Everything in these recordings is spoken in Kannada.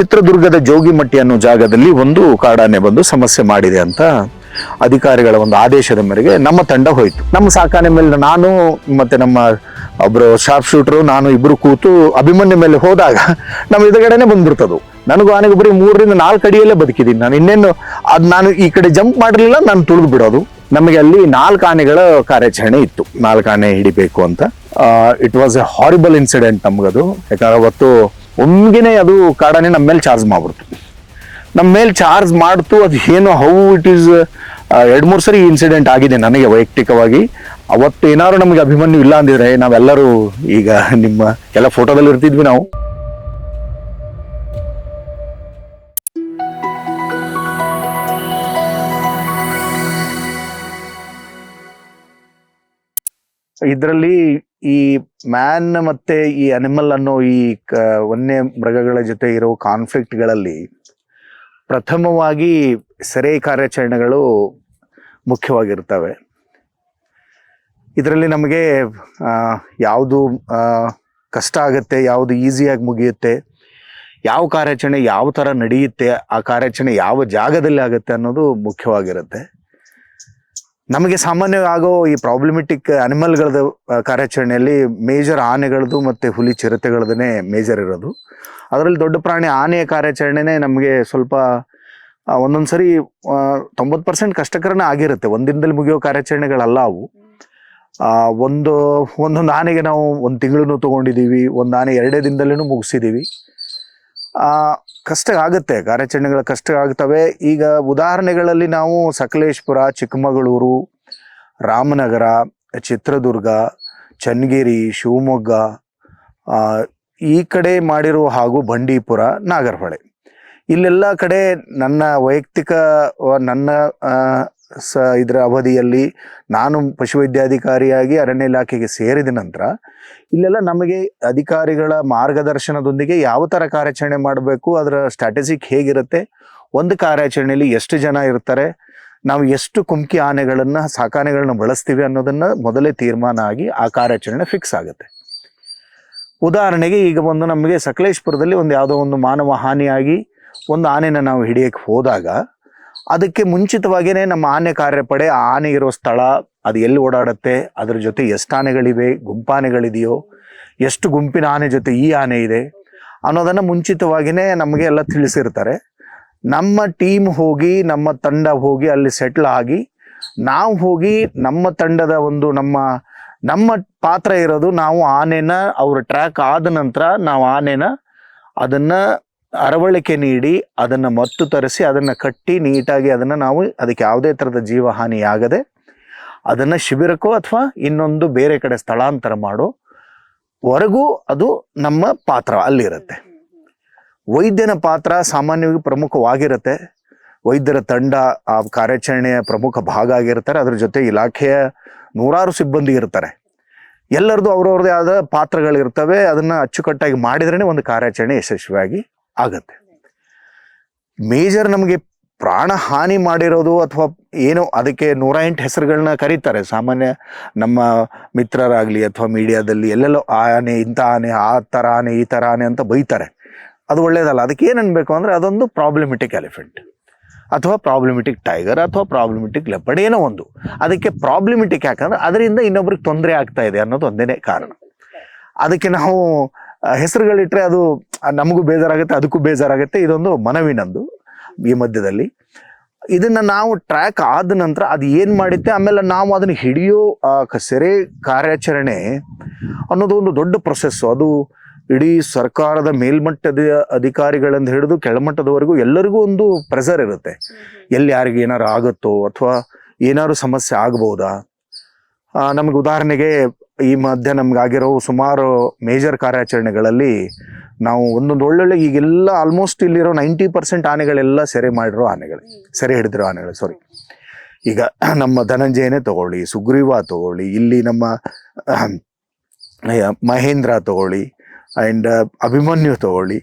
ಚಿತ್ರದುರ್ಗದ ಜೋಗಿಮಟ್ಟಿ ಅನ್ನೋ ಜಾಗದಲ್ಲಿ ಒಂದು ಕಾಡಾನೆ ಬಂದು ಸಮಸ್ಯೆ ಮಾಡಿದೆ ಅಂತ ಅಧಿಕಾರಿಗಳ ಒಂದು ಆದೇಶದ ಮೇರೆಗೆ ನಮ್ಮ ತಂಡ ಹೋಯ್ತು. ನಮ್ಮ ಸಾಕಾನೆ ಮೇಲೆ ನಾನು ಮತ್ತೆ ನಮ್ಮ ಒಬ್ರು ಶಾರ್ಪ್ ಶೂಟರು, ನಾನು ಇಬ್ರು ಕೂತು ಅಭಿಮನ್ಯ ಮೇಲೆ ಹೋದಾಗ ನಮ್ಮ ಎದುರುಗಡೆನೆ ಬಂದ್ಬಿಡ್ತದು. ನನಗೂ ಆನೆಗೆ ಬರೀ ಮೂರರಿಂದ ನಾಲ್ಕು ಅಡಿಯಲ್ಲೇ ಬದುಕಿದ್ದೀನಿ. ನಾನು ಇನ್ನೇನು ಅದು ನಾನು ಈ ಕಡೆ ಜಂಪ್ ಮಾಡಿರ್ಲಿಲ್ಲ, ನಾನು ತುಳಿದು ಬಿಡೋದು. ನಮಗೆ ಅಲ್ಲಿ ನಾಲ್ಕು ಆನೆಗಳ ಕಾರ್ಯಾಚರಣೆ ಇತ್ತು. ನಾಲ್ಕು ಆನೆ ಹಿಡಿಬೇಕು ಅಂತ. It was a horrible incident ನಮಗದು. ಯಾಕಂದ್ರೆ ಅವತ್ತು ಒಮ್ಗೆನೆ ಅದು ಕಾಡಾನೆ ನಮ್ಮ ಮೇಲೆ ಚಾರ್ಜ್ ಮಾಡ್ಬಿಡ್ತು. ನಮ್ಮ ಮೇಲೆ ಚಾರ್ಜ್ ಮಾಡ್ತು, ಅದು ಏನು ಹೌ ಇಟ್ ಈಸ್ ಎರಡು ಮೂರು ಸರಿ ಇನ್ಸಿಡೆಂಟ್ ಆಗಿದೆ ನನಗೆ ವೈಯಕ್ತಿಕವಾಗಿ. ಅವತ್ತು ಏನಾದ್ರು ನಮಗೆ ಅಭಿಮನ್ಯು ಇಲ್ಲ ಅಂದಿದ್ರೆ ನಾವೆಲ್ಲರೂ ಈಗ ನಿಮ್ಮ ಎಲ್ಲ ಫೋಟೋದಲ್ಲಿ ಇರ್ತಿದ್ವಿ ನಾವು. ಇದರಲ್ಲಿ ಈ ಮ್ಯಾನ್ ಮತ್ತೆ ಈ ಅನಿಮಲ್ ಅನ್ನೋ ಈ ವನ್ಯ ಮೃಗಗಳ ಜೊತೆ ಇರೋ ಕಾನ್ಫ್ಲಿಕ್ಟ್ಗಳಲ್ಲಿ ಪ್ರಥಮವಾಗಿ ಸೆರೆ ಕಾರ್ಯಾಚರಣೆಗಳು ಮುಖ್ಯವಾಗಿರ್ತವೆ. ಇದರಲ್ಲಿ ನಮಗೆ ಯಾವುದು ಕಷ್ಟ ಆಗುತ್ತೆ, ಯಾವುದು ಈಸಿಯಾಗಿ ಮುಗಿಯುತ್ತೆ, ಯಾವ ಕಾರ್ಯಾಚರಣೆ ಯಾವ ಥರ ನಡೆಯುತ್ತೆ, ಆ ಕಾರ್ಯಾಚರಣೆ ಯಾವ ಜಾಗದಲ್ಲಿ ಆಗುತ್ತೆ ಅನ್ನೋದು ಮುಖ್ಯವಾಗಿರುತ್ತೆ. ನಮಗೆ ಸಾಮಾನ್ಯವಾಗೋ ಈ ಪ್ರಾಬ್ಲಮೆಟಿಕ್ ಅನಿಮಲ್ಗಳದ್ದು ಕಾರ್ಯಾಚರಣೆಯಲ್ಲಿ ಮೇಜರ್ ಆನೆಗಳದ್ದು ಮತ್ತು ಹುಲಿ ಚಿರತೆಗಳದೇ ಮೇಜರ್ ಇರೋದು. ಅದರಲ್ಲಿ ದೊಡ್ಡ ಪ್ರಾಣಿ ಆನೆಯ ಕಾರ್ಯಾಚರಣೆನೇ ನಮಗೆ ಸ್ವಲ್ಪ ಒಂದೊಂದು ಸರಿ ತೊಂಬತ್ತು ಪರ್ಸೆಂಟ್ ಕಷ್ಟಕರನೇ ಆಗಿರುತ್ತೆ. ಒಂದಿನದಲ್ಲಿ ಮುಗಿಯೋ ಕಾರ್ಯಾಚರಣೆಗಳಲ್ಲ ಅವು. ಒಂದು, ಒಂದೊಂದು ಆನೆಗೆ ನಾವು ಒಂದು ತಿಂಗಳೂ ತೊಗೊಂಡಿದ್ದೀವಿ ಒಂದು ಆನೆ ಎರಡೇ ದಿನದಲ್ಲೂ ಮುಗಿಸಿದ್ದೀವಿ ಕಷ್ಟ ಆಗುತ್ತೆ ಕಾರ್ಯಾಚರಣೆಗಳ ಕಷ್ಟ ಆಗ್ತವೆ ಈಗ ಉದಾಹರಣೆಗಳಲ್ಲಿ ನಾವು ಸಕಲೇಶ್ಪುರ, ಚಿಕ್ಕಮಗಳೂರು, ರಾಮನಗರ, ಚಿತ್ರದುರ್ಗ, ಚನ್ನಗಿರಿ, ಶಿವಮೊಗ್ಗ ಈ ಕಡೆ ಮಾಡಿರೋ ಹಾಗೂ ಬಂಡೀಪುರ, ನಾಗರಹೊಳೆ. ಇಲ್ಲೆಲ್ಲ ಕಡೆ ನನ್ನ ವೈಯಕ್ತಿಕ, ನನ್ನ ಸ ಇದರ ಅವಧಿಯಲ್ಲಿ ನಾನು ಪಶುವೈದ್ಯಾಧಿಕಾರಿಯಾಗಿ ಅರಣ್ಯ ಇಲಾಖೆಗೆ ಸೇರಿದ ನಂತರ ಇಲ್ಲೆಲ್ಲ ನಮಗೆ ಅಧಿಕಾರಿಗಳ ಮಾರ್ಗದರ್ಶನದೊಂದಿಗೆ ಯಾವ ಥರ ಕಾರ್ಯಾಚರಣೆ ಮಾಡಬೇಕು, ಅದರ ಸ್ಟ್ರಾಟಜಿಕ್ ಹೇಗಿರುತ್ತೆ, ಒಂದು ಕಾರ್ಯಾಚರಣೆಯಲ್ಲಿ ಎಷ್ಟು ಜನ ಇರ್ತಾರೆ, ನಾವು ಎಷ್ಟು ಕುಮ್ಕಿ ಆನೆಗಳನ್ನು, ಸಾಕಾನೆಗಳನ್ನ ಬಳಸ್ತೀವಿ ಅನ್ನೋದನ್ನು ಮೊದಲೇ ತೀರ್ಮಾನ ಆಗಿ ಆ ಕಾರ್ಯಾಚರಣೆ ಫಿಕ್ಸ್ ಆಗುತ್ತೆ. ಉದಾಹರಣೆಗೆ ಈಗ ಒಂದು ನಮಗೆ ಸಕಲೇಶ್ಪುರದಲ್ಲಿ ಒಂದು ಯಾವುದೋ ಒಂದು ಮಾನವ ಹಾನಿಯಾಗಿ ಒಂದು ಆನೆನ ನಾವು ಹಿಡಿಯಕ್ಕೆ ಹೋದಾಗ ಅದಕ್ಕೆ ಮುಂಚಿತವಾಗಿಯೇ ನಮ್ಮ ಆನೆ ಕಾರ್ಯಪಡೆ, ಆ ಆನೆ ಇರೋ ಸ್ಥಳ, ಅದು ಎಲ್ಲಿ ಓಡಾಡುತ್ತೆ, ಅದ್ರ ಜೊತೆ ಎಷ್ಟು ಆನೆಗಳಿವೆ, ಗುಂಪಾನೆಗಳಿದೆಯೋ, ಎಷ್ಟು ಗುಂಪಿನ ಆನೆ ಜೊತೆ ಈ ಆನೆ ಇದೆ ಅನ್ನೋದನ್ನು ಮುಂಚಿತವಾಗಿಯೇ ನಮಗೆ ಎಲ್ಲ ತಿಳಿಸಿರ್ತಾರೆ. ನಮ್ಮ ಟೀಮ್ ಹೋಗಿ, ನಮ್ಮ ತಂಡ ಹೋಗಿ ಅಲ್ಲಿ ಸೆಟ್ಲ್ ಆಗಿ, ನಾವು ಹೋಗಿ ನಮ್ಮ ತಂಡದ ಒಂದು ನಮ್ಮ ನಮ್ಮ ಪಾತ್ರ ಇರೋದು ನಾವು ಆನೆನ ಅವ್ರ ಟ್ರ್ಯಾಕ್ ಆದ ನಂತರ ನಾವು ಆನೆನ ಅದನ್ನ ಅರವಳಿಕೆ ನೀಡಿ ಅದನ್ನ ಮತ್ತು ತರಿಸಿ ಅದನ್ನ ಕಟ್ಟಿ ನೀಟಾಗಿ ಅದನ್ನ ನಾವು ಅದಕ್ಕೆ ಯಾವುದೇ ಥರದ ಜೀವಹಾನಿ ಆಗದೆ ಅದನ್ನ ಶಿಬಿರಕ್ಕೋ ಅಥವಾ ಇನ್ನೊಂದು ಬೇರೆ ಕಡೆ ಸ್ಥಳಾಂತರ ಮಾಡೋ ವರೆಗೂ ಅದು ನಮ್ಮ ಪಾತ್ರ ಅಲ್ಲಿರುತ್ತೆ. ವೈದ್ಯನ ಪಾತ್ರ ಸಾಮಾನ್ಯವಾಗಿ ಪ್ರಮುಖವಾಗಿರುತ್ತೆ. ವೈದ್ಯರ ತಂಡ, ಆ ಕಾರ್ಯಾಚರಣೆಯ ಪ್ರಮುಖ ಭಾಗ ಆಗಿರ್ತಾರೆ. ಅದ್ರ ಜೊತೆ ಇಲಾಖೆಯ ನೂರಾರು ಸಿಬ್ಬಂದಿ ಇರ್ತಾರೆ. ಎಲ್ಲರದ್ದು ಅವ್ರವ್ರದೇ ಆದ ಪಾತ್ರಗಳಿರ್ತವೆ. ಅದನ್ನ ಅಚ್ಚುಕಟ್ಟಾಗಿ ಮಾಡಿದ್ರೇ ಒಂದು ಕಾರ್ಯಾಚರಣೆ ಯಶಸ್ವಿಯಾಗಿ ಆಗತ್ತೆ. ಮೇಜರ್ ನಮಗೆ ಪ್ರಾಣ ಹಾನಿ ಮಾಡಿರೋದು ಅಥವಾ ಏನೋ ಅದಕ್ಕೆ ನೂರ ಎಂಟು ಹೆಸರುಗಳನ್ನ ಕರೀತಾರೆ. ಸಾಮಾನ್ಯ ನಮ್ಮ ಮಿತ್ರರಾಗಲಿ ಅಥವಾ ಮೀಡಿಯಾದಲ್ಲಿ ಎಲ್ಲೆಲ್ಲೋ ಆ ಆನೆ, ಇಂಥ ಆನೆ, ಆ ಥರ ಆನೆ, ಈ ಥರ ಆನೆ ಅಂತ ಬೈತಾರೆ. ಅದು ಒಳ್ಳೇದಲ್ಲ. ಅದಕ್ಕೆ ಏನು ಅನ್ಬೇಕು ಅಂದರೆ ಅದೊಂದು ಪ್ರಾಬ್ಲಮೆಟಿಕ್ ಎಲಿಫೆಂಟ್ ಅಥವಾ ಪ್ರಾಬ್ಲಮೆಟಿಕ್ ಟೈಗರ್ ಅಥವಾ ಪ್ರಾಬ್ಲಮೆಟಿಕ್ ಲೆಪಡ್ ಏನೋ ಒಂದು. ಅದಕ್ಕೆ ಪ್ರಾಬ್ಲಮೆಟಿಕ್ ಯಾಕಂದ್ರೆ ಅದರಿಂದ ಇನ್ನೊಬ್ರಿಗೆ ತೊಂದರೆ ಆಗ್ತಾ ಇದೆ ಅನ್ನೋದು ಒಂದೇನೇ ಕಾರಣ. ಅದಕ್ಕೆ ನಾವು ಹೆಸರುಗಳಿಟ್ಟರೆ ಅದು ನಮಗೂ ಬೇಜಾರಾಗುತ್ತೆ ಅದಕ್ಕೂ ಬೇಜಾರಾಗುತ್ತೆ. ಇದೊಂದು ಮನವಿ ನಂದು ಈ ಮಧ್ಯದಲ್ಲಿ. ಇದನ್ನ ನಾವು ಟ್ರ್ಯಾಕ್ ಆದ ನಂತರ ಅದು ಏನ್ ಮಾಡುತ್ತೆ ಆಮೇಲೆ ನಾವು ಅದನ್ನ ಹಿಡಿಯೋ ಸೆರೆ ಕಾರ್ಯಾಚರಣೆ ಅನ್ನೋದು ಒಂದು ದೊಡ್ಡ ಪ್ರೊಸೆಸ್ ಅದು ಇಡೀ ಸರ್ಕಾರದ ಮೇಲ್ಮಟ್ಟದ ಅಧಿಕಾರಿಗಳಿಂದ ಹಿಡಿದು ಕೆಳಮಟ್ಟದವರೆಗೂ ಎಲ್ಲರಿಗೂ ಒಂದು ಪ್ರೆಸರ್ ಇರುತ್ತೆ. ಎಲ್ಲಿ ಯಾರಿಗೆ ಏನಾರು ಆಗುತ್ತೋ ಅಥವಾ ಏನಾದ್ರು ಸಮಸ್ಯೆ ಆಗ್ಬೋದಾ? ನಮಗೆ ಉದಾಹರಣೆಗೆ ಈ ಮಧ್ಯೆ ನಮ್ಗೆ ಆಗಿರೋ ಸುಮಾರು ಮೇಜರ್ ಕಾರ್ಯಾಚರಣೆಗಳಲ್ಲಿ ನಾವು ಒಂದೊಂದು ಒಳ್ಳೊಳ್ಳೆ ಈಗೆಲ್ಲ ಆಲ್ಮೋಸ್ಟ್ ಇಲ್ಲಿರೋ ನೈಂಟಿ ಪರ್ಸೆಂಟ್ ಆನೆಗಳೆಲ್ಲ ಸೆರೆ ಮಾಡಿರೋ ಆನೆಗಳು. ಸೆರೆ ಹಿಡಿದಿರೋ ಆನೆಗಳು ಸಾರಿ ಈಗ ನಮ್ಮ ಧನಂಜಯನೇ ತಗೊಳ್ಳಿ ಸುಗ್ರೀವ ತಗೊಳ್ಳಿ ಇಲ್ಲಿ ನಮ್ಮ ಮಹೇಂದ್ರ ತಗೊಳ್ಳಿ ಆ್ಯಂಡ್ ಅಭಿಮನ್ಯು ತಗೊಳ್ಳಿ.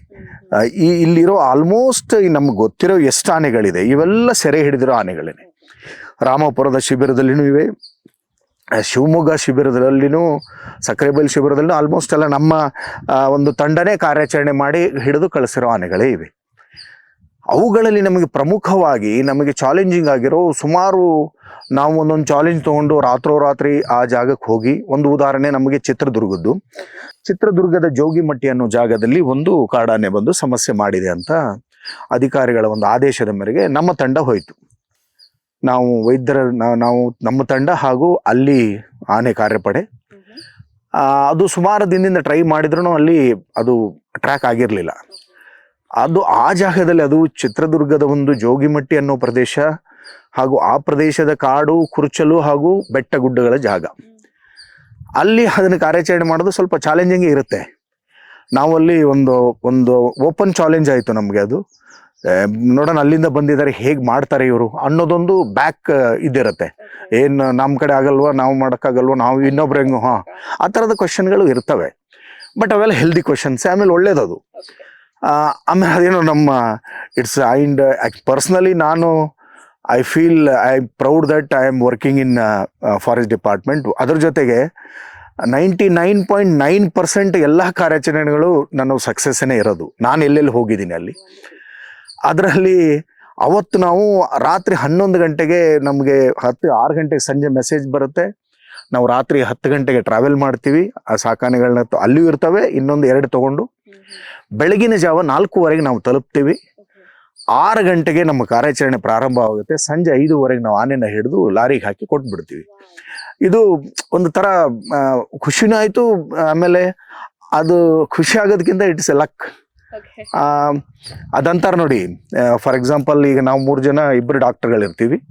ಈ ಇಲ್ಲಿರೋ ಆಲ್ಮೋಸ್ಟ್ ನಮ್ಗೆ ಗೊತ್ತಿರೋ ಎಷ್ಟು ಆನೆಗಳಿದೆ ಇವೆಲ್ಲ ಸೆರೆ ಹಿಡಿದಿರೋ ಆನೆಗಳೇನೆ. ರಾಮಪುರದ ಶಿಬಿರದಲ್ಲಿನೂ ಇವೆ. ಶಿವಮೊಗ್ಗ ಶಿಬಿರದಲ್ಲಿನೂ ಸಕ್ರೆಬೈಲ್ ಶಿಬಿರದಲ್ಲೂ ಆಲ್ಮೋಸ್ಟ್ ಎಲ್ಲ ನಮ್ಮ ಒಂದು ತಂಡನೇ ಕಾರ್ಯಾಚರಣೆ ಮಾಡಿ ಹಿಡಿದು ಕಳಿಸಿರೋ ಆನೆಗಳೇ ಇವೆ. ಅವುಗಳಲ್ಲಿ ನಮಗೆ ಪ್ರಮುಖವಾಗಿ, ನಮಗೆ ಚಾಲೆಂಜಿಂಗ್ ಆಗಿರೋ ಸುಮಾರು, ನಾವು ಒಂದೊಂದು ಚಾಲೆಂಜ್ ತಗೊಂಡು ರಾತ್ರೋರಾತ್ರಿ ಆ ಜಾಗಕ್ಕೆ ಹೋಗಿ ಒಂದು ಉದಾಹರಣೆ ನಮಗೆ ಚಿತ್ರದುರ್ಗದ್ದು. ಚಿತ್ರದುರ್ಗದ ಜೋಗಿಮಟ್ಟಿ ಅನ್ನೋ ಜಾಗದಲ್ಲಿ ಒಂದು ಕಾಡಾನೆ ಬಂದು ಸಮಸ್ಯೆ ಮಾಡಿದೆ ಅಂತ ಅಧಿಕಾರಿಗಳ ಒಂದು ಆದೇಶದ ಮೇರೆಗೆ ನಮ್ಮ ತಂಡ ಹೋಯಿತು. ನಾವು ವೈದ್ಯರ, ನಾವು ನಮ್ಮ ತಂಡ ಹಾಗೂ ಅಲ್ಲಿ ಆನೆ ಕಾರ್ಯಪಡೆ. ಅದು ಸುಮಾರು ದಿನದಿಂದ ಟ್ರೈ ಮಾಡಿದ್ರು ಅಲ್ಲಿ ಅದು ಟ್ರ್ಯಾಕ್ ಆಗಿರಲಿಲ್ಲ. ಅದು ಆ ಜಾಗದಲ್ಲಿ ಅದು ಚಿತ್ರದುರ್ಗದ ಒಂದು ಜೋಗಿಮಟ್ಟಿ ಅನ್ನೋ ಪ್ರದೇಶ ಹಾಗೂ ಆ ಪ್ರದೇಶದ ಕಾಡು, ಕುರುಚಲು ಹಾಗೂ ಬೆಟ್ಟ ಗುಡ್ಡಗಳ ಜಾಗ. ಅಲ್ಲಿ ಅದನ್ನು ಕಾರ್ಯಾಚರಣೆ ಮಾಡೋದು ಸ್ವಲ್ಪ ಚಾಲೆಂಜಿಂಗ್ ಇರುತ್ತೆ. ನಾವಲ್ಲಿ ಒಂದು ಒಂದು ಓಪನ್ ಚಾಲೆಂಜ್ ಆಯಿತು ನಮಗೆ ಅದು. ನೋಡೋಣ ಅಲ್ಲಿಂದ ಬಂದಿದ್ದಾರೆ, ಹೇಗೆ ಮಾಡ್ತಾರೆ ಇವರು ಅನ್ನೋದೊಂದು ಬ್ಯಾಕ್ ಇದಿರುತ್ತೆ ಏನು ನಮ್ಮ ಕಡೆ ಆಗಲ್ವಾ, ನಾವು ಮಾಡೋಕ್ಕಾಗಲ್ವಾ, ನಾವು ಇನ್ನೊಬ್ರು ಹೆಂಗು, ಹಾಂ. ಆ ಥರದ ಕ್ವಶನ್ಗಳು ಇರ್ತವೆ. ಬಟ್ ಅವೆಲ್ಲ ಹೆಲ್ದಿ ಕ್ವಶನ್ಸ್ ಆಮೇಲೆ ಅದು ಆಮೇಲೆ ಅದೇನೋ ನಮ್ಮ ಇಟ್ಸ್ ಐಂಡ್ ಪರ್ಸ್ನಲಿ ನಾನು I feel I am proud that I am working in forest department ಅದ್ರ ಜೊತೆಗೆ ninety nine point nine percent ಎಲ್ಲ ಕಾರ್ಯಾಚರಣೆಗಳು ನನ್ನ ಸಕ್ಸಸ್ಸೇ ಇರೋದು. ನಾನು ಎಲ್ಲೆಲ್ಲಿ ಹೋಗಿದ್ದೀನಿ ಅಲ್ಲಿ. ಅದರಲ್ಲಿ ಅವತ್ತು ನಾವು ರಾತ್ರಿ ಹನ್ನೊಂದು ಗಂಟೆಗೆ ನಮಗೆ ಹತ್ತು, ಆರು ಗಂಟೆಗೆ ಸಂಜೆ ಮೆಸೇಜ್ ಬರುತ್ತೆ. ನಾವು ರಾತ್ರಿ ಹತ್ತು ಗಂಟೆಗೆ ಟ್ರಾವೆಲ್ ಮಾಡ್ತೀವಿ. ಆ ಸಾಕಾನೆಗಳನ್ನ ಅಲ್ಲೂ ಇರ್ತವೆ, ಇನ್ನೊಂದು ಎರಡು ತಗೊಂಡು. ಬೆಳಗಿನ ಜಾವ ನಾಲ್ಕೂವರೆಗೆ ನಾವು ತಲುಪ್ತೀವಿ. ಆರು ಗಂಟೆಗೆ ನಮ್ಮ ಕಾರ್ಯಾಚರಣೆ ಪ್ರಾರಂಭ ಆಗುತ್ತೆ. ಸಂಜೆ ಐದೂವರೆಗೆ ನಾವು ಆನೆನ ಹಿಡಿದು ಲಾರಿಗೆ ಹಾಕಿ ಕೊಟ್ಬಿಡ್ತೀವಿ. ಇದು ಒಂದು ಥರ ಖುಷಿನೂ ಆಯಿತು. ಆಮೇಲೆ ಅದು ಖುಷಿ ಆಗೋದಕ್ಕಿಂತ ಇಟ್ಸ್ ಎ ಲಕ್. ಅದಂತಾರ ನೋಡಿ ಫಾರ್ ಎಕ್ಸಾಂಪಲ್ ಈಗ ನಾವು ಮೂರು ಜನ ಇಬ್ಬರು ಡಾಕ್ಟರ್ಗಳಿರ್ತೀವಿ.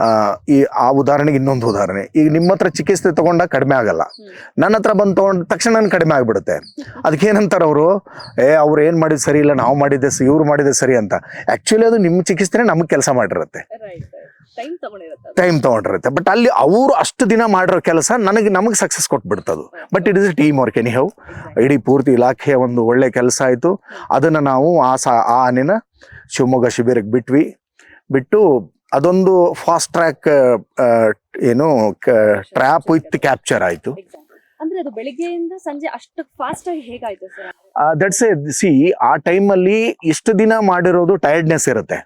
ಆ, ಈ ಆ ಉದಾಹರಣೆಗೆ ಇನ್ನೊಂದು ಉದಾಹರಣೆ. ಈಗ ನಿಮ್ಮ ಹತ್ರ ಚಿಕಿತ್ಸೆ ತಗೊಂಡಾಗ ಕಡಿಮೆ ಆಗಲ್ಲ. ನನ್ನ ಹತ್ರ ಬಂದು ತಗೊಂಡ ತಕ್ಷಣ ಕಡಿಮೆ ಆಗಿಬಿಡುತ್ತೆ. ಅದಕ್ಕೆ ಏನಂತಾರೆ ಅವರು? ಏ ಅವ್ರು ಏನು ಮಾಡಿದ್ ಸರಿ ಇಲ್ಲ ನಾವು ಮಾಡಿದ್ದೆ ಇವ್ರು ಮಾಡಿದ್ದೆ ಸರಿ ಅಂತ. ಆ್ಯಕ್ಚುಲಿ ಅದು ನಿಮ್ಮ ಚಿಕಿತ್ಸೆನೇ ನಮಗೆ ಕೆಲಸ ಮಾಡಿರುತ್ತೆ. ಟೈಮ್ ತಗೊಂಡಿರತ್ತೆ ಬಟ್ ಅಲ್ಲಿ ಅವರು ಅಷ್ಟು ದಿನ ಮಾಡಿರೋ ಕೆಲಸ ನನಗೆ ನಮಗೆ success ಕೊಟ್ಬಿಡ್ತದು. But it is team work anyhow ಇಡೀ ಪೂರ್ತಿ ಇಲಾಖೆಯ ಒಂದು ಒಳ್ಳೆ ಕೆಲಸ ಆಯಿತು. ಅದನ್ನು ನಾವು ಆ ಸಾ ಆ ಆನೆನ ಶಿವಮೊಗ್ಗ ಶಿಬಿರಕ್ಕೆ ಬಿಟ್ವಿ. ಬಿಟ್ಟು ಅದೊಂದು ಫಾಸ್ಟ್ ಟ್ರ್ಯಾಕ್ ಏನು ಟ್ರ್ಯಾಪ್ ವಿತ್ ಕ್ಯಾಪ್ಚರ್ ಆಯಿತು. ಅಂದ್ರೆ ಅದು ಬೆಳಿಗ್ಗೆಯಿಂದ ಸಂಜೆ ಅಷ್ಟು ಫಾಸ್ಟ್ ಆಗಿ ಹೇಗಾಯ್ತು ಸರ್ ದಟ್ಸ್ ಎ ಸಿ ಆ ಟೈಮಲ್ಲಿ ಇಷ್ಟು ದಿನ ಮಾಡಿರೋದು ಟೈರ್ಡ್ನೆಸ್ ಇರುತ್ತೆ.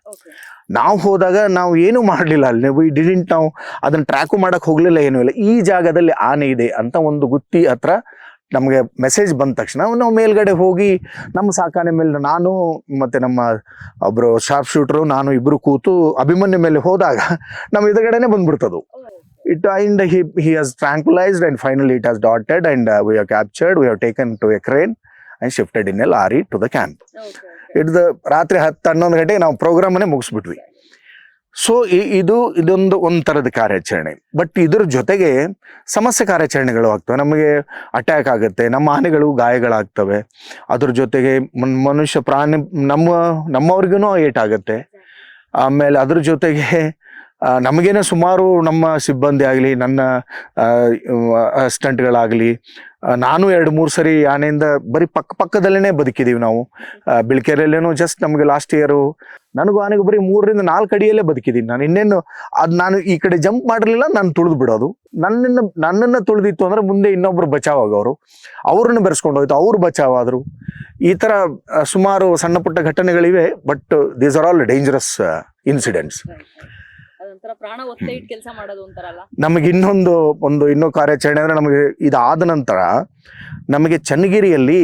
ನಾವು ಹೋದಾಗ ನಾವು ಏನು ಮಾಡಲಿಲ್ಲ ಅಲ್ಲಿ. ವಿ ಡಿಡಿಂಟ್ ನಾವು ಅದನ್ನು ಟ್ರ್ಯಾಕು ಮಾಡೋಕ್ಕೆ ಹೋಗಲಿಲ್ಲ, ಏನೂ ಇಲ್ಲ. ಈ ಜಾಗದಲ್ಲಿ ಆನೆ ಇದೆ ಅಂತ ಒಂದು ಗುತ್ತಿ ಹತ್ರ ನಮಗೆ ಮೆಸೇಜ್ ಬಂದ ತಕ್ಷಣ ನಾವು ಮೇಲ್ಗಡೆ ಹೋಗಿ ನಮ್ಮ ಸಾಕಾನೆ ಮೇಲೆ ನಾನು ಮತ್ತು ನಮ್ಮ ಒಬ್ಬರು ಶಾರ್ಪ್ ಶೂಟ್ರು ನಾನು ಇಬ್ಬರು ಕೂತು ಅಭಿಮನ್ಯು ಮೇಲೆ ಹೋದಾಗ ನಮ್ಮ ಎದುರುಗಡೆನೆ ಬಂದ್ಬಿಡ್ತದು. It and he he has tranquilised and finally it has dotted and we have captured we have taken to a crane and shifted in a lorry to the camp ಹಿಡ್ದು ರಾತ್ರಿ ಹತ್ತು ಹನ್ನೊಂದು ಗಂಟೆಗೆ ನಾವು ಪ್ರೋಗ್ರಾಮನ್ನೇ ಮುಗಿಸ್ಬಿಟ್ವಿ. ಸೊ ಇದು, ಇದೊಂದು ಒಂದು ಥರದ ಕಾರ್ಯಾಚರಣೆ. ಬಟ್ ಇದ್ರ ಜೊತೆಗೆ ಸಮಸ್ಯೆ ಕಾರ್ಯಾಚರಣೆಗಳು ಆಗ್ತವೆ. ನಮಗೆ ಅಟ್ಯಾಕ್ ಆಗುತ್ತೆ, ನಮ್ಮ ಆನೆಗಳು ಗಾಯಗಳಾಗ್ತವೆ. ಅದ್ರ ಜೊತೆಗೆ ಮನುಷ್ಯ ಪ್ರಾಣಿ, ನಮ್ಮ ನಮ್ಮವ್ರಿಗೂ ಏಟಾಗುತ್ತೆ ಆಮೇಲೆ ಅದ್ರ ಜೊತೆಗೆ ನಮಗೇನೆ ಸುಮಾರು ನಮ್ಮ ಸಿಬ್ಬಂದಿ ಆಗಲಿ, ನನ್ನ ಅಸಿಸ್ಟೆಂಟ್ಗಳಾಗಲಿ ನಾನು ಎರಡು ಮೂರು ಸರಿ ಆನೆಯಿಂದ ಬರೀ ಪಕ್ಕ ಪಕ್ಕದಲ್ಲೇ ಬದುಕಿದ್ದೀವಿ ನಾವು. ಬಿಳ್ಕೆರೆಯಲ್ಲೇನೋ ಜಸ್ಟ್ ನಮಗೆ ಲಾಸ್ಟ್ ಇಯರು ನನಗೂ ಆನೆಗೂ ಬರೀ ಮೂರರಿಂದ ನಾಲ್ಕು ಅಡಿಯಲ್ಲೇ ಬದುಕಿದ್ದೀನಿ ನಾನು. ಇನ್ನೇನು ಅದು ನಾನು ಈ ಕಡೆ ಜಂಪ್ ಮಾಡಿರಲಿಲ್ಲ ನಾನು ತುಳಿದು ಬಿಡೋದು. ನನ್ನನ್ನು ನನ್ನನ್ನು ತುಳಿದಿತ್ತು ಅಂದ್ರೆ ಮುಂದೆ ಇನ್ನೊಬ್ಬರು ಬಚಾವ್ ಆಗೋರು ಅವ್ರನ್ನ ಬೆರೆಸ್ಕೊಂಡು ಹೋಯ್ತು, ಅವರು ಆದರು ಈ ಥರ ಸುಮಾರು ಸಣ್ಣ ಪುಟ್ಟ ಘಟನೆಗಳಿವೆ but these are all dangerous incidents ಅದೊಂಥರ ಪ್ರಾಣ ಒತ್ತೆ ಇಟ್ಟು ಕೆಲಸ ಮಾಡೋದು ನಮಗೆ ಇನ್ನೊಂದು ಒಂದು ಇನ್ನೂ ಕಾರ್ಯಾಚರಣೆ ಅಂದ್ರೆ ನಮಗೆ ಇದಾದ ನಂತರ ನಮಗೆ ಚನ್ನಗಿರಿಯಲ್ಲಿ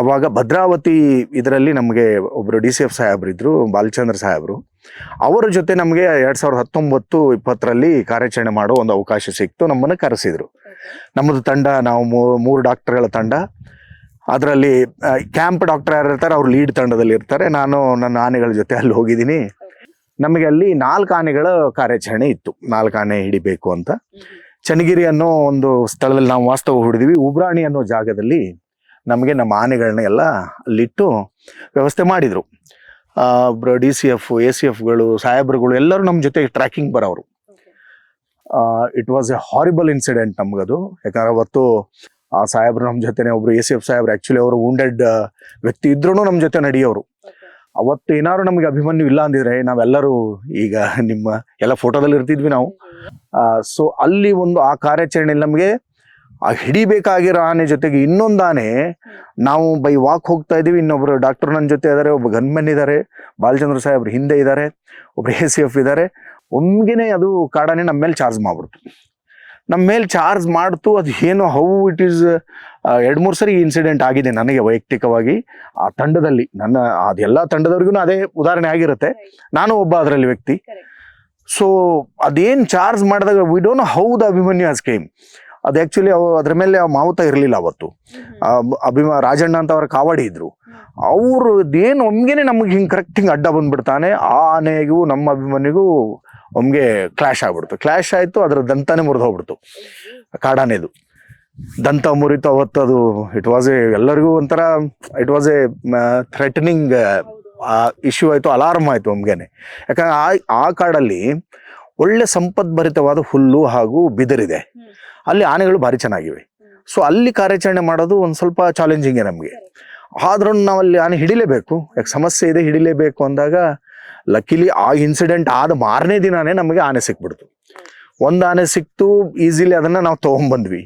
ಅವಾಗ ಭದ್ರಾವತಿ ಇದರಲ್ಲಿ ನಮಗೆ ಒಬ್ಬರು ಡಿ ಸಿ ಎಫ್ ಸಾಹೇಬ್ರು ಇದ್ರು ಬಾಲಚಂದ್ರ ಸಾಹೇಬ್ರು. ಅವರ ಜೊತೆ ನಮಗೆ ಎರಡು ಸಾವಿರದ ಹತ್ತೊಂಬತ್ತು ಇಪ್ಪತ್ತರಲ್ಲಿ ಕಾರ್ಯಾಚರಣೆ ಮಾಡೋ ಒಂದು ಅವಕಾಶ ಸಿಕ್ತು ನಮ್ಮನ್ನು ಕರೆಸಿದ್ರು. ನಮ್ಮದು ತಂಡ ನಾವು ಮೂರು ಡಾಕ್ಟರ್ಗಳ ತಂಡ. ಅದರಲ್ಲಿ ಕ್ಯಾಂಪ್ ಡಾಕ್ಟರ್ ಯಾರು ಇರ್ತಾರೆ ಅವ್ರು ಲೀಡ್ ತಂಡದಲ್ಲಿ ಇರ್ತಾರೆ ನಾನು ನನ್ನ ಆನೆಗಳ ಜೊತೆ ಅಲ್ಲಿ ಹೋಗಿದ್ದೀನಿ. ನಮಗೆ ಅಲ್ಲಿ ನಾಲ್ಕು ಆನೆಗಳ ಕಾರ್ಯಾಚರಣೆ ಇತ್ತು. ನಾಲ್ಕು ಆನೆ ಹಿಡಿಬೇಕು ಅಂತ. ಚನ್ನಗಿರಿ ಅನ್ನೋ ಒಂದು ಸ್ಥಳದಲ್ಲಿ ನಾವು ವಾಸ್ತವ ಹೂಡಿದ್ವಿ. ಉಬ್ರಾಣಿ ಅನ್ನೋ ಜಾಗದಲ್ಲಿ ನಮಗೆ ನಮ್ಮ ಆನೆಗಳನ್ನ ಎಲ್ಲ ಅಲ್ಲಿಟ್ಟು ವ್ಯವಸ್ಥೆ ಮಾಡಿದರು. D C F, A C ಎಫ್ಗಳು, ಸಾಹೇಬ್ರುಗಳು ಎಲ್ಲರೂ ನಮ್ಮ ಜೊತೆ ಟ್ರ್ಯಾಕಿಂಗ್ ಬರೋರು. It was a horrible incident ನಮಗದು. ಯಾಕಂದ್ರೆ ಅವತ್ತು ಆ ಸಾಹೇಬ್ರು ನಮ್ಮ ಜೊತೆನೆ, ಒಬ್ರು ಎ ಸಿ ಎಫ್ ಸಾಹೇಬ್ರು ಆ್ಯಕ್ಚುಲಿ ಅವರು ವುಂಡೆಡ್ ವ್ಯಕ್ತಿ ಇದ್ರೂ ನಮ್ಮ ಜೊತೆ ನಡೆಯೋರು. ಅವತ್ತು ಏನಾದ್ರು ನಮಗೆ ಅಭಿಮನ್ಯು ಇಲ್ಲ ಅಂದಿದ್ರೆ ನಾವೆಲ್ಲರೂ ಈಗ ನಿಮ್ಮ ಎಲ್ಲ ಫೋಟೋದಲ್ಲಿ ಇರ್ತಿದ್ವಿ ನಾವು. ಸೊ ಅಲ್ಲಿ ಒಂದು ಆ ಕಾರ್ಯಾಚರಣೆಯಲ್ಲಿ ನಮಗೆ ಆ ಹಿಡಿಬೇಕಾಗಿರೋ ಆನೆ ಜೊತೆಗೆ ಇನ್ನೊಂದು ಆನೆ ನಾವು ಬೈ ವಾಕ್ ಹೋಗ್ತಾ ಇದೀವಿ ಇನ್ನೊಬ್ರು ಡಾಕ್ಟರ್ ನನ್ನ ಜೊತೆ ಇದ್ದಾರೆ ಒಬ್ಬ ಗನ್ಮೆನ್ ಇದ್ದಾರೆ ಬಾಲಚಂದ್ರ ಸಾಹೇಬ್ರು ಹಿಂದೆ ಇದ್ದಾರೆ ಒಬ್ರು ಎ ಸಿ ಎಫ್ ಇದ್ದಾರೆ ಒಮ್ಗೆನೆ ಅದು ಕಾಡಾನೆ ನಮ್ಮ ಮೇಲೆ ಚಾರ್ಜ್ ಮಾಡ್ಬಿಡ್ತು. ನಮ್ಮ ಮೇಲೆ ಚಾರ್ಜ್ ಮಾಡ್ತು ಅದು ಏನು ಹೌ ಇಟ್ ಈಸ್ ಎರಡು ಮೂರು ಸರಿ ಇನ್ಸಿಡೆಂಟ್ ಆಗಿದೆ ನನಗೆ ವೈಯಕ್ತಿಕವಾಗಿ. ಆ ತಂಡದಲ್ಲಿ ನನ್ನ ಅದೆಲ್ಲ ತಂಡದವ್ರಿಗೂ ಅದೇ ಉದಾಹರಣೆ ಆಗಿರುತ್ತೆ. ನಾನು ಒಬ್ಬ ಅದರಲ್ಲಿ ವ್ಯಕ್ತಿ. ಸೊ ಅದೇನ್ ಚಾರ್ಜ್ ಮಾಡಿದಾಗ we don't how the Abhimanyu as came ಅದು ಆಕ್ಚುಲಿ ಅದ್ರ ಮೇಲೆ ಆ ಮಾವುತ ಇರಲಿಲ್ಲ ಅವತ್ತು. ಅಭಿಮಾ ಅಭಿಮ ರಾಜಣ್ಣ ಅಂತ ಅವರ ಕಾವಾಡಿ ಇದ್ರು. ಅವರು ಏನು ಒಮ್ಗೆನೆ ನಮಗೆ ಹಿಂಗೆ ಕರೆಕ್ಟ್ ಹಿಂಗೆ ಅಡ್ಡ ಬಂದ್ಬಿಡ್ತಾನೆ ಆ ಆನೆಗೂ ನಮ್ಮ ಅಭಿಮನ್ಯುಗೂ ಒಮ್ಗೆ ಕ್ಲಾಶ್ ಆಗ್ಬಿಡ್ತು. ಕ್ಲಾಶ್ ಆಯಿತು, ಅದ್ರ ದಂತನೇ ಮುರಿದು ಹೋಗ್ಬಿಡ್ತು. ಕಾಡಾನೆದು ದಂತ ಮುರಿತು ಅವತ್ತು ಅದು ಇಟ್ ವಾಸ್ ಎ ಎಲ್ಲರಿಗೂ ಒಂಥರ it was a threatening issue ಆಯ್ತು ಅಲಾರ್ಮ್ ಆಯ್ತು ಒಮ್ಗೆನೆ. ಯಾಕಂದ್ರೆ ಆ ಆ ಕಾಡಲ್ಲಿ ಒಳ್ಳೆ ಸಂಪದ್ಭರಿತವಾದ ಹುಲ್ಲು ಹಾಗೂ ಬಿದಿರಿದೆ. ಅಲ್ಲಿ ಆನೆಗಳು ಭಾರಿ ಚೆನ್ನಾಗಿವೆ. ಸೊ ಅಲ್ಲಿ ಕಾರ್ಯಾಚರಣೆ ಮಾಡೋದು ಒಂದು ಸ್ವಲ್ಪ ಚಾಲೆಂಜಿಂಗೇ ನಮಗೆ. ಆದ್ರೂ ನಾವಲ್ಲಿ ಆನೆ ಹಿಡಿಲೇಬೇಕು. ಯಾಕೆ ಸಮಸ್ಯೆ ಇದೆ, ಹಿಡಿಲೇಬೇಕು ಅಂದಾಗ ಲಕ್ಕಿಲಿ ಆ ಇನ್ಸಿಡೆಂಟ್ ಆದ ಮಾರನೇ ದಿನಾನೇ ನಮಗೆ ಆನೆ ಸಿಕ್ಬಿಡ್ತು. ಒಂದು ಆನೆ ಸಿಕ್ತು ಈಸಿಲಿ ಅದನ್ನ ನಾವು ತಗೊಂಡ್ಬಂದ್ವಿ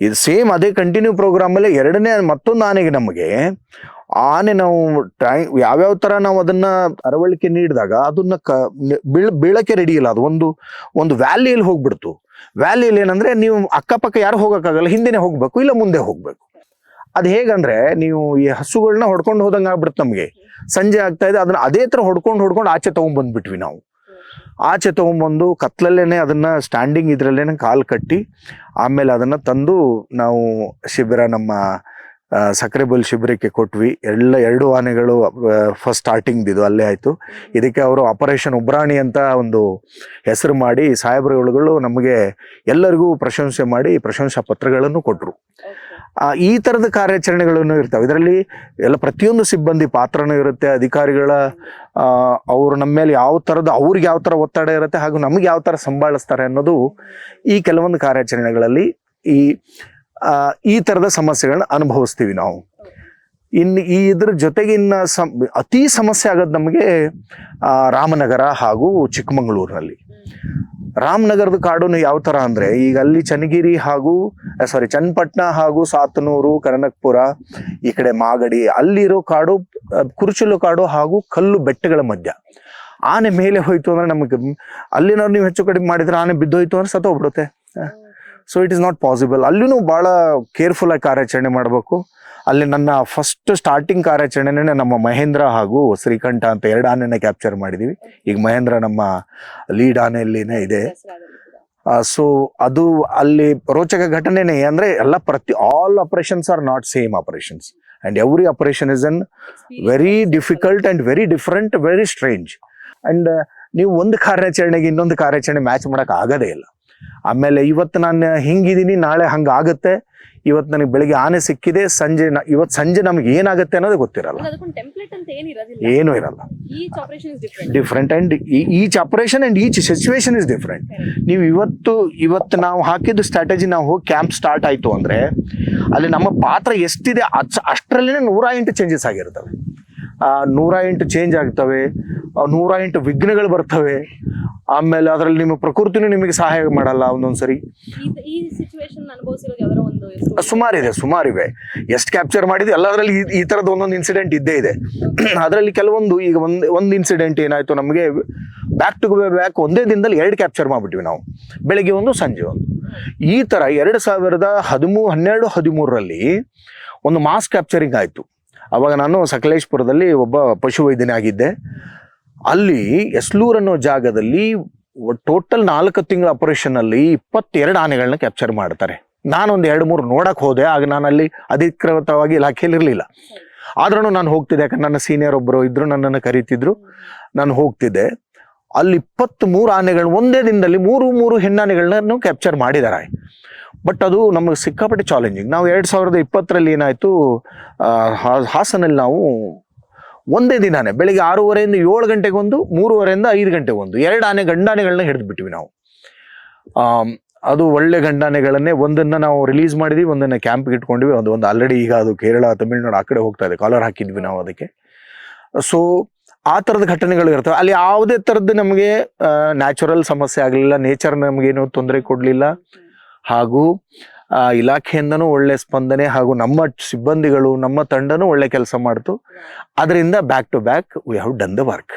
ಇದು ಸೇಮ್ ಅದೇ ಕಂಟಿನ್ಯೂ ಪ್ರೋಗ್ರಾಮ್ ಅಲ್ಲಿ ಎರಡನೇ ಮತ್ತೊಂದು ಆನೆಗೆ ನಮಗೆ ಆನೆ ನಾವು ಟ್ರೈ ಯಾವ್ಯಾವ ತರ ನಾವು ಅದನ್ನ ಅರವಳಿಕೆ ನೀಡಿದಾಗ ಅದನ್ನ ಕ ಬೀಳ್ ಬೀಳಕ್ಕೆ ರೆಡಿ ಇಲ್ಲ. ಅದು ಒಂದು ಒಂದು ವ್ಯಾಲಿಯಲ್ಲಿ ಹೋಗ್ಬಿಡ್ತು. ವ್ಯಾಲಿಯಲ್ಲಿ ಏನಂದ್ರೆ ನೀವು ಅಕ್ಕಪಕ್ಕ ಯಾರು ಹೋಗೋಕ್ಕಾಗಲ್ಲ ಹಿಂದೆನೆ ಹೋಗ್ಬೇಕು ಇಲ್ಲ ಮುಂದೆ ಹೋಗ್ಬೇಕು. ಅದು ಹೇಗಂದ್ರೆ ನೀವು ಈ ಹಸುಗಳನ್ನ ಹೊಡ್ಕೊಂಡು ಹೋದಂಗೆ ಆಗ್ಬಿಡುತ್ತೆ ನಮಗೆ. ಸಂಜೆ ಆಗ್ತಾ ಇದೆ. ಅದನ್ನ ಅದೇ ತರ ಹೊಡ್ಕೊಂಡು ಹೊಡ್ಕೊಂಡು ಆಚೆ ತಗೊಂಡ್ಬಂದ್ಬಿಟ್ವಿ ನಾವು. ಆಚೆ ತಗೊಂಡ್ಬಂದು ಕತ್ಲಲ್ಲೇನೆ ಅದನ್ನ ಸ್ಟ್ಯಾಂಡಿಂಗ್ ಇದ್ರಲ್ಲೇನೆ ಕಾಲು ಕಟ್ಟಿ ಆಮೇಲೆ ಅದನ್ನ ತಂದು ನಾವು ಶಿಬಿರ ನಮ್ಮ ಸಕ್ಕರೆ ಸಕ್ರೆಬಲ್ ಶಿಬಿರಕ್ಕೆ ಕೊಟ್ವಿ. ಎಲ್ಲ ಎರಡು ಆನೆಗಳು ಫಸ್ಟ್ ಸ್ಟಾರ್ಟಿಂಗ್ ಇದು, ಅಲ್ಲೇ ಆಯ್ತು. ಇದಕ್ಕೆ ಅವರು ಆಪರೇಷನ್ ಉಬ್ರಾಣಿ ಅಂತ ಒಂದು ಹೆಸರು ಮಾಡಿ ಸಾಹೇಬ್ರುಗಳು ನಮಗೆ ಎಲ್ಲರಿಗೂ ಪ್ರಶಂಸೆ ಮಾಡಿ ಪ್ರಶಂಸಾ ಪತ್ರಗಳನ್ನು ಕೊಟ್ಟರು ಈ ತರದ ಕಾರ್ಯಾಚರಣೆಗಳನ್ನು ಇರ್ತವೆ. ಇದರಲ್ಲಿ ಎಲ್ಲ ಪ್ರತಿಯೊಂದು ಸಿಬ್ಬಂದಿ ಪಾತ್ರನೂ ಇರುತ್ತೆ, ಅಧಿಕಾರಿಗಳ ಅವರು ನಮ್ಮ ಮೇಲೆ ಯಾವ ಥರದ ಅವ್ರಿಗೆ ಯಾವ ಥರ ಒತ್ತಡ ಇರುತ್ತೆ ಹಾಗೂ ನಮಗೆ ಯಾವ ಥರ ಸಂಭಾಳಿಸ್ತಾರೆ ಅನ್ನೋದು ಈ ಕೆಲವೊಂದು ಕಾರ್ಯಾಚರಣೆಗಳಲ್ಲಿ ಈ ಈ ಥರದ ಸಮಸ್ಯೆಗಳನ್ನ ಅನುಭವಿಸ್ತೀವಿ ನಾವು. ಇನ್ನು ಈ ಇದ್ರ ಜೊತೆಗೆ ಇನ್ನ ಸಮ್ ಅತಿ ಸಮಸ್ಯೆ ಆಗೋದು ನಮಗೆ ರಾಮನಗರ ಹಾಗೂ ಚಿಕ್ಕಮಗಳೂರಿನಲ್ಲಿ. ರಾಮನಗರದ ಕಾಡುನು ಯಾವ ತರ ಅಂದ್ರೆ, ಈಗ ಅಲ್ಲಿ ಚನ್ನಗಿರಿ ಹಾಗೂ ಸಾರಿ ಚನ್ನಪಟ್ಟಣ ಹಾಗೂ ಸಾತನೂರು, ಕನಕಪುರ, ಈ ಕಡೆ ಮಾಗಡಿ, ಅಲ್ಲಿರೋ ಕಾಡು ಕುರುಚಲು ಕಾಡು ಹಾಗೂ ಕಲ್ಲು ಬೆಟ್ಟಗಳ ಮಧ್ಯ. ಆನೆ ಮೇಲೆ ಹೋಯ್ತು ಅಂದ್ರೆ ನಮಗೆ ಅಲ್ಲಿನವ್ರು ನೀವು ಹೆಚ್ಚು ಕಡಿಮೆ ಮಾಡಿದ್ರೆ ಆನೆ ಬಿದ್ದೋಯ್ತು ಅಂದ್ರೆ ಸತ್ತೋಗ್ಬಿಡುತ್ತೆ. So it is not possible ಅಲ್ಲಿನೂ ಬಹಳ ಕೇರ್ಫುಲ್ ಆಗಿ ಕಾರ್ಯಾಚರಣೆ ಮಾಡಬೇಕು. ಅಲ್ಲಿ ನನ್ನ ಫಸ್ಟ್ ಸ್ಟಾರ್ಟಿಂಗ್ ಕಾರ್ಯಾಚರಣೆನೇ ನಮ್ಮ ಮಹೇಂದ್ರ ಹಾಗೂ ಶ್ರೀಕಂಠ ಅಂತ ಎರಡು ಆನೆನ ಕ್ಯಾಪ್ಚರ್ ಮಾಡಿದೀವಿ. ಈಗ ಮಹೇಂದ್ರ ನಮ್ಮ ಲೀಡ್ ಆನೆಯಲ್ಲಿನೇ ಇದೆ. ಸೊ ಅದು ಅಲ್ಲಿ ರೋಚಕ ಘಟನೆನೇ ಅಂದ್ರೆ ಎಲ್ಲ ಪ್ರತಿ all operations are not same operations and every operation is an very difficult and very different very strange and ನೀವು ಒಂದು ಕಾರ್ಯಾಚರಣೆಗೆ ಇನ್ನೊಂದು ಕಾರ್ಯಾಚರಣೆ ಮ್ಯಾಚ್ ಮಾಡಕ್ ಆಗದೇ ಇಲ್ಲ. ಆಮೇಲೆ ಇವತ್ತು ನಾನು ಹಿಂಗಿದ್ದೀನಿ ನಾಳೆ ಹಂಗಾಗುತ್ತೆ. ಇವತ್ತು ನನಗೆ ಬೆಳಿಗ್ಗೆ ಆನೆ ಸಿಕ್ಕಿದೆ ಸಂಜೆ ಇವತ್ತು ಸಂಜೆ ನಮ್ಗೆ ಏನಾಗುತ್ತೆ ಅನ್ನೋದು ಗೊತ್ತಿರಲ್ಲ. ಏನೂ ಇರಲ್ಲ. Different and and each operation and each situation is different ನೀವು ಇವತ್ತು ಇವತ್ತು ನಾವು ಹಾಕಿದ ಸ್ಟ್ರಾಟಜಿ ನಾವು ಹೋಗಿ ಕ್ಯಾಂಪ್ ಸ್ಟಾರ್ಟ್ ಆಯ್ತು ಅಂದ್ರೆ ಅಲ್ಲಿ ನಮ್ಮ ಪಾತ್ರ ಎಷ್ಟಿದೆ ಅಷ್ಟರಲ್ಲೇ ನೂರ ಎಂಟು ಚೇಂಜಸ್ ಆಗಿರ್ತವೆ. ನೂರ ಎಂಟು ಚೇಂಜ್ ಆಗ್ತವೆ ನೂರ ಎಂಟು ವಿಘ್ನಗಳು ಬರ್ತವೆ. ಆಮೇಲೆ ಅದರಲ್ಲಿ ನಿಮ್ಮ ಪ್ರಕೃತಿನೂ ನಿಮಗೆ ಸಹಾಯ ಮಾಡಲ್ಲ ಒಂದೊಂದ್ಸರಿ? ಸುಮಾರಿದೆ ಸುಮಾರಿವೆ ಎಷ್ಟು ಕ್ಯಾಪ್ಚರ್ ಮಾಡಿದೆ ಎಲ್ಲದರಲ್ಲಿ ಈ- ಈ ತರದ ಒಂದೊಂದು ಇನ್ಸಿಡೆಂಟ್ ಇದ್ದೇ ಇದೆ. ಅದರಲ್ಲಿ ಕೆಲವೊಂದು ಈಗ ಒಂದು ಒಂದು ಇನ್ಸಿಡೆಂಟ್ ಏನಾಯ್ತು ನಮಗೆ ಬ್ಯಾಕ್ ಟು ಬ್ಯಾಕ್ ಒಂದೇ ದಿನದಲ್ಲಿ ಎರಡು ಕ್ಯಾಪ್ಚರ್ ಮಾಡಿಬಿಟ್ವಿ ನಾವು. ಬೆಳಗ್ಗೆ ಒಂದು ಸಂಜೆ ಒಂದು. ಈ ತರ ಎರಡು ಸಾವಿರದ ಹದಿಮೂರು ಹನ್ನೆರಡು ಹದಿಮೂರರಲ್ಲಿ ಒಂದು ಮಾಸ್ ಕ್ಯಾಪ್ಚರಿಂಗ್ ಆಯ್ತು. ಅವಾಗ ನಾನು ಸಕಲೇಶ್ಪುರದಲ್ಲಿ ಒಬ್ಬ ಪಶುವೈದ್ಯನಾಗಿದ್ದೆ. ಅಲ್ಲಿ ಎಸ್ಲೂರ್ ಅನ್ನೋ ಜಾಗದಲ್ಲಿ ಟೋಟಲ್ ನಾಲ್ಕು ತಿಂಗಳ ಆಪರೇಷನ್ ಅಲ್ಲಿ ಇಪ್ಪತ್ತೆರಡು ಆನೆಗಳನ್ನ ಕ್ಯಾಪ್ಚರ್ ಮಾಡ್ತಾರೆ. ನಾನೊಂದು ಎರಡು ಮೂರು ನೋಡಕ್ ಹೋದೆ, ಆಗ ನಾನು ಅಲ್ಲಿ ಅಧಿಕೃತವಾಗಿ ಇಲಾಖೆಯಲ್ಲಿ ಇರಲಿಲ್ಲ ಆದ್ರೂ ನಾನು ಹೋಗ್ತಿದ್ದೆ, ಯಾಕಂದ್ರೆ ನನ್ನ ಸೀನಿಯರ್ ಒಬ್ಬರು ಇದ್ರು, ನನ್ನನ್ನು ಕರೀತಿದ್ರು. ನಾನು ಹೋಗ್ತಿದ್ದೆ. ಅಲ್ಲಿ ಇಪ್ಪತ್ತ್ ಮೂರು ಆನೆಗಳು ಒಂದೇ ದಿನದಲ್ಲಿ ಮೂರು ಮೂರು ಹೆಣ್ಣಾನೆಗಳನ್ನ ಕ್ಯಾಪ್ಚರ್ ಮಾಡಿದ್ದಾರೆ. ಬಟ್ ಅದು ನಮಗೆ ಸಿಕ್ಕಾಪಟ್ಟೆ ಚಾಲೆಂಜಿಂಗ್ ನಾವು ಎರಡು ಸಾವಿರದ ಇಪ್ಪತ್ತರಲ್ಲಿ ಏನಾಯ್ತು ಹಾಸನಲ್ಲಿ ನಾವು ಒಂದೇ ದಿನಾನೇ, ಬೆಳಿಗ್ಗೆ ಆರೂವರೆಯಿಂದ ಏಳು ಗಂಟೆಗೊಂದು ಮೂರುವರೆಯಿಂದ ಐದು ಗಂಟೆಗೊಂದು ಎರಡು ಆನೆ ಗಂಡಾನೆಗಳನ್ನ ಹಿಡಿದು ಬಿಟ್ವಿ ನಾವು. ಅದು ಒಳ್ಳೆ ಗಂಡಾನೆಗಳನ್ನೇ ಒಂದನ್ನ ನಾವು ರಿಲೀಸ್ ಮಾಡಿದ್ವಿ, ಒಂದನ್ನ ಕ್ಯಾಂಪ್ಗೆ ಇಟ್ಕೊಂಡಿವಿ ಅದು ಒಂದು ಆಲ್ರೆಡಿ ಈಗ ಅದು ಕೇರಳ ತಮಿಳ್ನಾಡು ಆ ಕಡೆ ಹೋಗ್ತಾ ಇದೆ ಕಾಲರ್ ಹಾಕಿದ್ವಿ ನಾವು ಅದಕ್ಕೆ. ಸೊ ಆ ಥರದ ಘಟನೆಗಳು ಇರ್ತವೆ. ಅಲ್ಲಿ ಯಾವುದೇ ಥರದ್ದು ನಮಗೆ ನ್ಯಾಚುರಲ್ ಸಮಸ್ಯೆ ಆಗಲಿಲ್ಲ ನೇಚರ್ ನಮಗೇನು ತೊಂದರೆ ಕೊಡಲಿಲ್ಲ. ಹಾಗೂ ಆ, ಇಲಾಖೆಯಿಂದನೂ ಒಳ್ಳೆ ಸ್ಪಂದನೆ ಹಾಗೂ ನಮ್ಮ ಸಿಬ್ಬಂದಿಗಳು ನಮ್ಮ ತಂಡನೂ ಒಳ್ಳೆ ಕೆಲಸ ಮಾಡ್ತು. ಅದರಿಂದ back to back we have done the work